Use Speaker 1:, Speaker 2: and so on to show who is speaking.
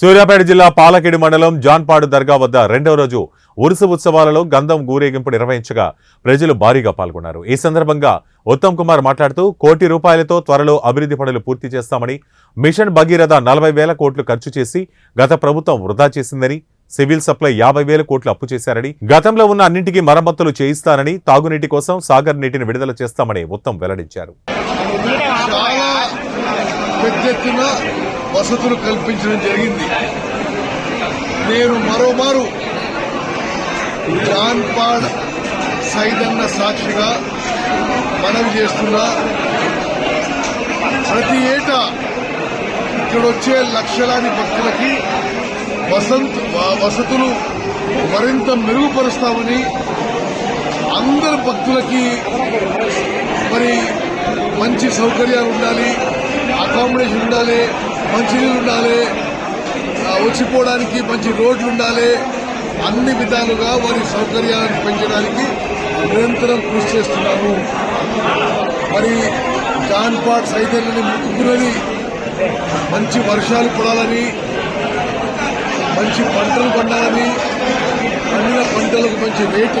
Speaker 1: సూర్యాపేట జిల్లా పాలకేడు మండలం జాన్పాడు దర్గా వద్ద రెండవ రోజు ఉరుసు ఉత్సవాలలో గంధం ఊరేగింపు నిర్వహించగా ప్రజలు భారీగా పాల్గొన్నారు. ఈ సందర్భంగా ఉత్తమ్ కుమార్ మాట్లాడుతూ కోటి రూపాయలతో త్వరలో అభివృద్ధి పనులు పూర్తి చేస్తామని మిషన్ భగీరథ నలభై వేల కోట్లు ఖర్చు చేసి గత ప్రభుత్వం వృధా చేసిందని సివిల్ సప్లై యాభై వేల కోట్లు అప్పు చేశారని గతంలో ఉన్న అన్నింటికీ మరమ్మతులు చేయిస్తానని తాగునీటి కోసం సాగర్ నీటిని విడుదల చేస్తామని ఉత్తమ్ వెల్లడించారు.
Speaker 2: వసతులు కల్పించడం జరిగింది. నేను మరోమారు జాన్పాడ్ సైదన్న సాక్షిగా మనవి చేస్తున్నా ప్రతి ఏటా ఇక్కడ వచ్చే లక్షలాది భక్తులకి వసంత్ వసతులు మరింత మెరుగుపరుస్తామని అందరు భక్తులకి మరి మంచి సౌకర్యాలు ఉండాలి అకామిడేషన్ ఉండాలి మంచినీళ్ళు ఉండాలి. వచ్చిపోవడానికి మంచి రోడ్లు ఉండాలి. అన్ని విధాలుగా వారి సౌకర్యాలను పెంచడానికి నిరంతరం కృషి చేస్తున్నాము. మరి జాన్పాట్ సైతాన్ని ముక్కున్నది మంచి వర్షాలు పడాలని మంచి పంటలు పండాలని పండిన పంటలకు మంచి రేట్లు